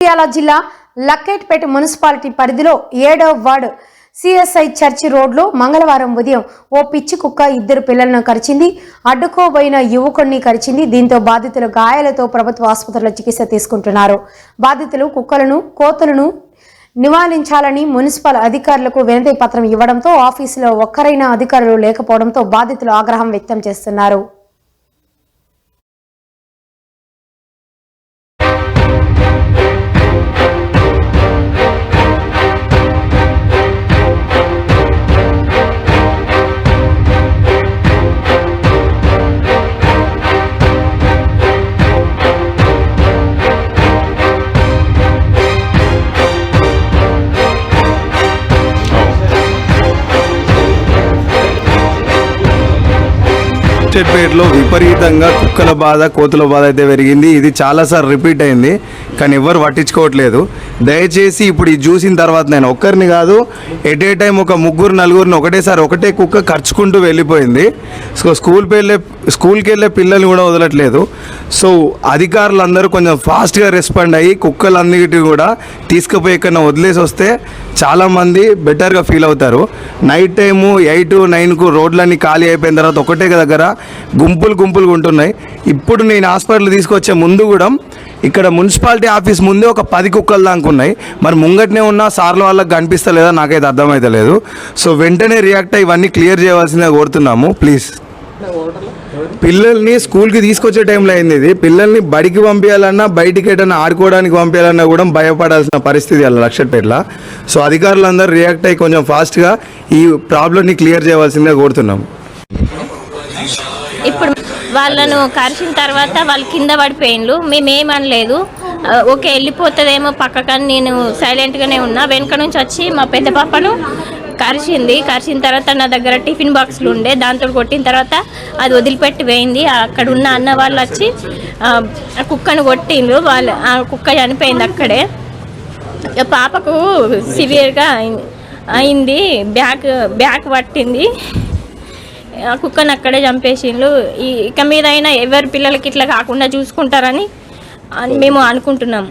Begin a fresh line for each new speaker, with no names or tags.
మంచిర్యాల జిల్లా లక్కేట్పేట మున్సిపాలిటీ పరిధిలో ఏడవ వార్డు సిఎస్ఐ చర్చి రోడ్లో మంగళవారం ఉదయం ఓ పిచ్చి కుక్క ఇద్దరు పిల్లలను కరిచింది. అడ్డుకోబోయిన యువకుడిని కరిచింది. దీంతో బాధితులు గాయాలతో ప్రభుత్వ ఆసుపత్రిలో చికిత్స తీసుకుంటున్నారు. బాధితులు కుక్కలను కోతులను నివారించాలని మున్సిపల్ అధికారులకు వినతి పత్రం ఇవ్వడంతో ఆఫీసులో ఒక్కరైనా అధికారులు లేకపోవడంతో బాధితులు ఆగ్రహం వ్యక్తం చేస్తున్నారు.
చెట్పేటలో విపరీతంగా కుక్కల బాధ కోతుల బాధ అయితే పెరిగింది. ఇది చాలాసార్లు రిపీట్ అయింది కానీ ఎవరు పట్టించుకోవట్లేదు. దయచేసి ఇప్పుడు ఇది చూసిన తర్వాత నేను ఒక్కరిని కాదు ఎట్ ఏ టైం ఒక ముగ్గురు నలుగురిని ఒకటేసారి ఒకటే కుక్క ఖర్చుకుంటూ వెళ్ళిపోయింది. సో స్కూల్ పేర్లే స్కూల్కి వెళ్ళే పిల్లల్ని కూడా వదలట్లేదు. సో అధికారులందరూ కొంచెం ఫాస్ట్గా రెస్పాండ్ అయ్యి కుక్కలన్నిటి కూడా తీసుకుపోయి ఎక్కడన్నా వదిలేసి వస్తే చాలామంది బెటర్గా ఫీల్ అవుతారు. నైట్ టైము ఎయిట్ నైన్కు రోడ్లన్నీ ఖాళీ అయిపోయిన తర్వాత ఒకటే దగ్గర గుంపులు గుంపులు ఉంటున్నాయి. ఇప్పుడు నేను హాస్పిటల్ తీసుకొచ్చే ముందు కూడా ఇక్కడ మున్సిపాలిటీ ఆఫీస్ ముందే ఒక పది కుక్కలు దాకా మరి ముంగట్నే ఉన్న సార్ల వాళ్ళకి కనిపిస్తలేదా? నాకైతే అర్థమైతలేదు. సో వెంటనే రియాక్ట్ అయ్యి ఇవన్నీ క్లియర్ చేయవలసిందిగా కోరుతున్నాము. ప్లీజ్. పిల్లల్ని స్కూల్కి తీసుకొచ్చే టైంలో అయింది ఇది. పిల్లల్ని బడికి పంపించాలన్నా బయటికి ఎటన్నా ఆడుకోవడానికి పంపించాలన్నా కూడా భయపడాల్సిన పరిస్థితి అలా లక్షపేట్ల సో అధికారులందరూ రియాక్ట్ అయ్యి కొంచెం ఫాస్ట్గా ఈ ప్రాబ్లమ్ని క్లియర్ చేయవలసిందిగా కోరుతున్నాం
ఇప్పుడు వాళ్ళను కరిచిన తర్వాత వాళ్ళు కింద పడిపోయిండ్రు మేమేమనలేదు. ఓకే వెళ్ళిపోతుందేమో పక్కకని నేను సైలెంట్గానే ఉన్నా. వెనక నుంచి వచ్చి మా పెద్ద పాపను కరిచింది. కరిచిన తర్వాత నా దగ్గర టిఫిన్ బాక్స్లు ఉండే. దాంతో కొట్టిన తర్వాత అది వదిలిపెట్టి పోయింది. అక్కడ ఉన్న అన్న వాళ్ళు వచ్చి ఆ, కుక్కను కొట్టిండ్రు. వాళ్ళు ఆ కుక్క చనిపోయింది అక్కడే. పాపకు సివియర్గా అయింది. బ్యాక్ బ్యాక్ పట్టింది. ఆ కుక్కను అక్కడే చంపేసిండ్రు. ఇక మీద అయినా ఎవరి పిల్లలకి ఇట్లా కాకుండా చూసుకుంటారని అని మేము అనుకుంటున్నాం.